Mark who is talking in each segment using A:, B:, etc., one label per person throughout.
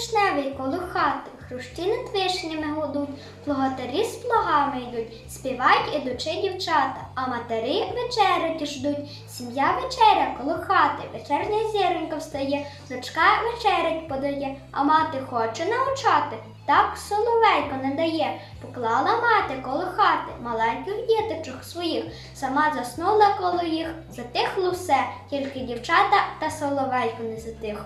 A: вишневий коло хати, хрущі над вишнями гудуть, плугатарі з плугами йдуть, співають ідучи дівчата, а матері вечерять ждуть. Сім'я вечеря коло хати, вечерня зіронька встає, дочка вечерять подає, а мати хоче научати. Так соловейко не дає, поклала мати коло хати маленьких діточок своїх, сама заснула коло їх, затихло все, тільки дівчата та соловейко не затих.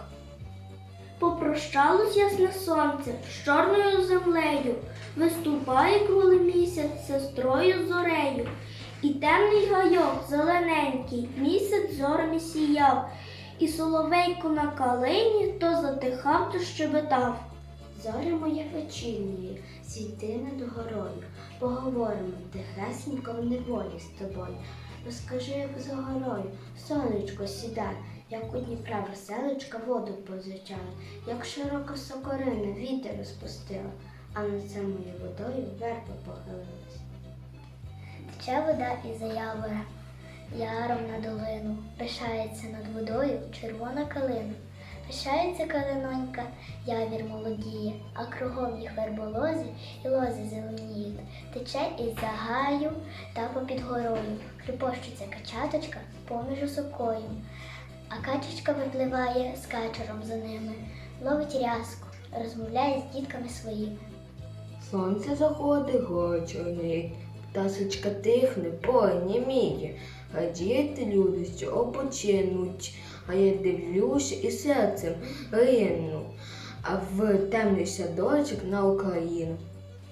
B: Попрощалось ясне сонце з чорною землею, виступає круглий місяць сестрою зорею, і темний гайок зелененький, місяць зорами сіяв, і соловейко на калині то затихав, то щебетав.
C: Зорі моє вечірньої, світи над горою, поговоримо тихесенько в неволі з тобою. Розкажи, як за горою, сонечко сідає, як у Дніпра веселочка воду позичала, як широка сокорина вітер розпустила, а над самою водою верба похилилась.
A: Тече вода із заявора, яром на долину, пишається над водою червона калина. Пишається калинонька, явір молодіє, а кругом їх верболози і лози зеленіють. Тече із загаю та попід горою, кріпощиться качаточка поміж осокою. А качечка випливає з качером за ними, ловить рязку, розмовляє з дітками своїми.
D: Сонце заходить, гочонить, птасочка тихне, поніміє, а діти люди що опочинуть, а я дивлюся і серцем рину, а в темний садочок на Україну.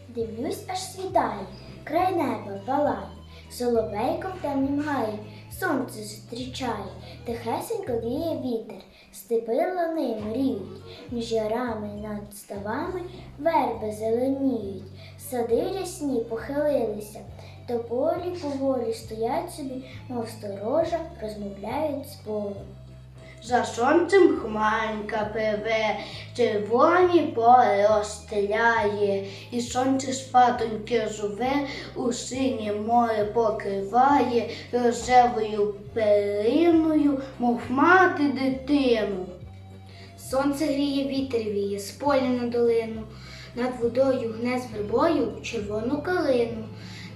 B: Дивлюсь, аж світає, край неба палає, соловейко в темнім гаї, сонце зустрічає, тихесенько віє вітер, степи лани мріють, між ярами над ставами верби зеленіють, сади рясні похилилися, тополі поволі стоять собі, мов сторожа, розмовляють з полем.
C: За сонцем хмаренька пливе, червоні поле розстріляє, і сонце спатоньки живе, у синє море покриває, рожевою периною, мов мати дитину. Сонце гріє вітер віє, з поля на долину, над водою гне з вербою червону калину.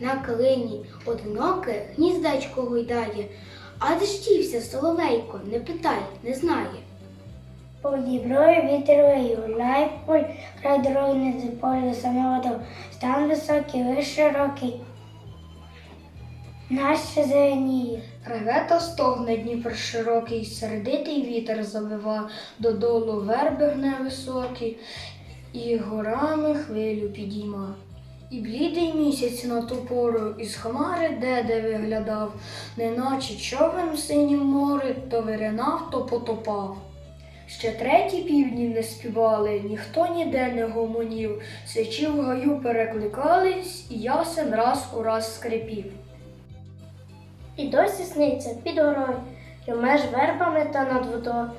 C: На калині одиноке гніздечко гойдає, а де ж дівся соловейко, не питай, не знає.
B: По діброю вітер виє, гуляє поль, край дороги не за поле саме водо. Стан високий, виш широкий, наще зеленіє.
E: Реве та стогне Дніпр широкий, сердитий вітер завива, додолу верби гне високий, і горами хвилю підійма. І блідий місяць на ту пору із хмари де-де виглядав, неначе човен в синім морі, то виринав, то потопав. Ще треті півдні не співали, ніхто ніде не гомонів, сичі в гаю перекликались, і ясен раз у раз скрипів.
B: І досі сниться під горою, меж вербами та над водою.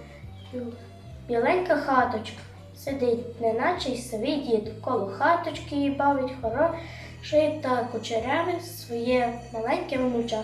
B: Біленька хаточка сидить, неначе й свій дід, коло хаточки і бавить хороший та кучеряве своє маленьке внуча.